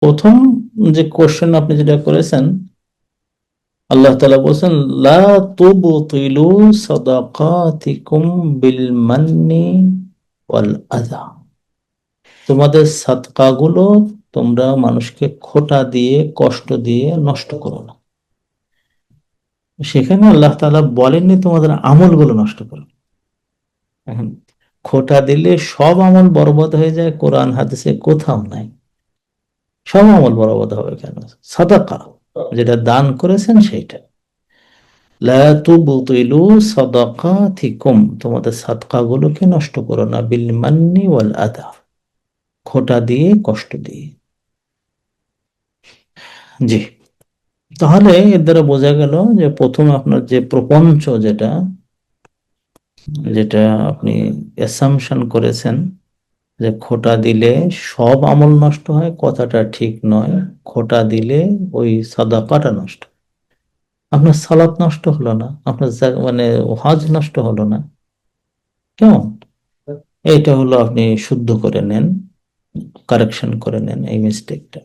প্রথম যে কোশ্চেন আপনি যেটা করেছেন, আল্লাহ তালা বলছেন, লা তুবতিলু সাদাকাতিকুম বিল মান্নি ওয়াল তোমাদের সাদকাগুলো তোমরা মানুষকে খোটা দিয়ে, কষ্ট দিয়ে নষ্ট করো না। সেখানে আল্লাহ তাআলা বলেননি তোমাদের আমলগুলো নষ্ট করো। খোটা দিলে সব আমল বরবাদ হয়ে যায়, কোরআন, হাদিসে কোথাও নাই। সব আমল বরবাদ হবে কেন? সাদাকা যেটা দান করেছেন সেইটা। তোমাদের সাদকাগুলোকে নষ্ট করো না বিল মান্নি ওয়াল আদা। খোটা দিয়ে কষ্ট দিয়ে। জি। তাহলে এর দ্বারা বোঝা গেল যে প্রথম আপনার যে প্রপঞ্চ যেটা যেটা আপনি অ্যাসামশন করেছেন যে খোটা দিলে সব আমল নষ্ট হয়, কথাটা ঠিক নয়। খোটা দিলে ওই সাদাকাটা নষ্ট। আপনার সালাত নষ্ট হলো না, আপনার মানে হজ নষ্ট হলো না। কেমন? এইটা হলো আপনি শুদ্ধ করে নেন কারেকশন করে নেন এই মিস্টেকটা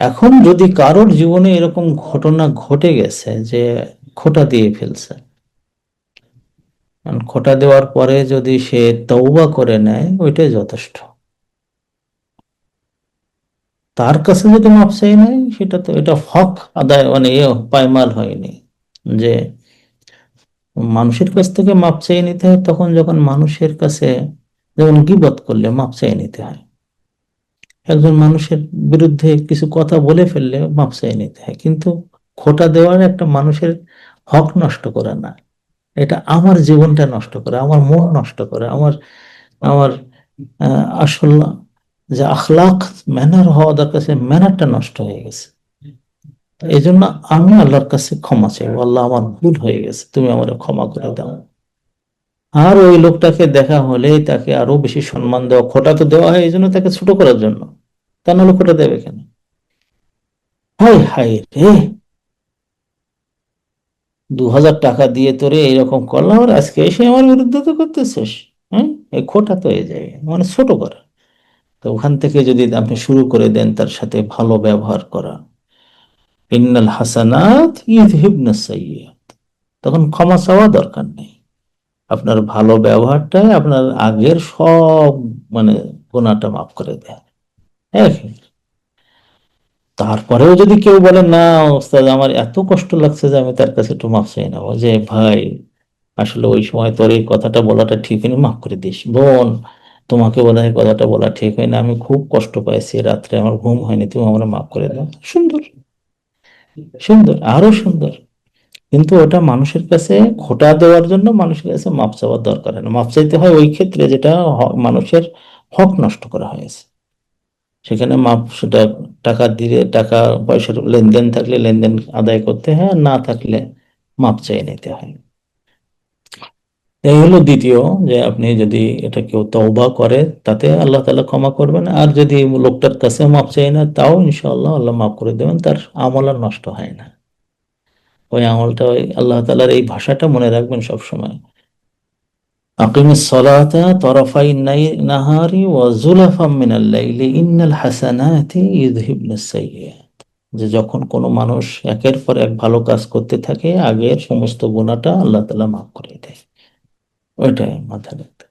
এখন যদি কারোর জীবনে এরকম ঘটনা ঘটে গেছে যে খোটা দিয়ে ফেলছে কারণ খোটা দেওয়ার পরে যদি সে তৌবা করে নেয়, ওইটাই যথেষ্ট। তার কাছে যদি মাপ চাই নেয় সেটা তো এটা হক আদায় মানে পায়মাল হয়নি। যে মানুষের কাছ থেকে মাপ চেয়ে নিতে হয়, তখন যখন মানুষের কাছে যেমন গিবত করলে মাপ চেয়ে নিতে হয়। একজন মানুষের বিরুদ্ধে কিছু কথা বলে ফেললে মাপ চেয়ে নিতে হয়। কিন্তু খোটা দেওয়ার একটা মানুষের হক নষ্ট করা না। এটা আমার জীবনটা নষ্ট করে, আমার মন নষ্ট করে, আমার আমার আসল যে আখলাক ম্যানার হওয়া দরকার সে ম্যানারটা নষ্ট হয়ে গেছে। এই জন্য আমি আল্লাহর কাছে ক্ষমা চাই আল্লাহ আমার ভুল হয়ে গেছে, তুমি আমার ক্ষমা করে দাও। আর ওই লোকটাকে দেখা হলে তাকে আরও বেশি সম্মান দেওয়া, খোটা তো দেওয়া হয় এই জন্য তাকে ছোট করার জন্য। তা নাহলে খোটা দেবে কেন? হাই হাই রে! দু হাজার টাকা দিয়ে তোরে এইরকম করলাম আর আজকে এসে আমার বিরুদ্ধে তো করতেছিস হ্যাঁ? এই খোটা তো হয়ে যায় মানে ছোট করা। তো ওখান থেকে যদি আপনি শুরু করে দেন তার সাথে ভালো ব্যবহার করা। ইন্নাল হাসানাত ইউযহিবনা সাইয়্যাত তখন ক্ষমা চাওয়া দরকার নেই। আপনার ভালো ব্যবহারটাই আপনার আগের সব মানে গুনাহটা মাফ করে দেয়। এক তারপরেও যদি কেউ বলে, না, ওস্তাদ, আমার এত কষ্ট লাগছে যে আমি তার কাছে একটু মাফ চাই নেব। যে, ভাই, আসলে ওই সময় তোর এই কথাটা বলাটা ঠিক হয়নি, মাফ করে দিস। বোন, তোমাকে বলে এই কথাটা বলা ঠিক হয়নি, আমি খুব কষ্ট পাইছি, রাত্রে আমার ঘুম হয়নি, তুমি আমার মাফ করে দাও। সুন্দর। সুন্দর, আরও সুন্দর। কিন্তু ওটা মানুষের কাছে খোটা দেওয়ার জন্য মানুষের কাছে মাপ চাওয়ার দরকার হয় না। মাপ চাইতে হয় ওই ক্ষেত্রে যেটা মানুষের হক নষ্ট করা হয়েছে। সেখানে মাপ সেটা টাকা দিয়ে টাকা পয়সার লেনদেন থাকলে লেনদেন আদায় করতে হয় না থাকলে মাপ চেয়ে নিতে হয়। এই হলো দ্বিতীয়, যে আপনি যদি এটা কেউ তওবা করে, তাতে আল্লাহ তাআলা ক্ষমা করবেন। আর যদি লোকটার কাছে মাপ চাই না তাও ইনশাআল্লাহ আল্লাহ মাফ করে দেবেন, তার আমল আর নষ্ট হয় না। ওই আমলটা ওই আল্লাহ তাআলার এই ভাষাটা মনে রাখবেন সব তরফাই নাহারি যে যখন কোনো মানুষ একের পর এক ভালো কাজ করতে থাকে, আগের সমস্ত গুণাটা আল্লাহ তাআলা মাফ করে দেয় ওইটাই মাথা রাখতে।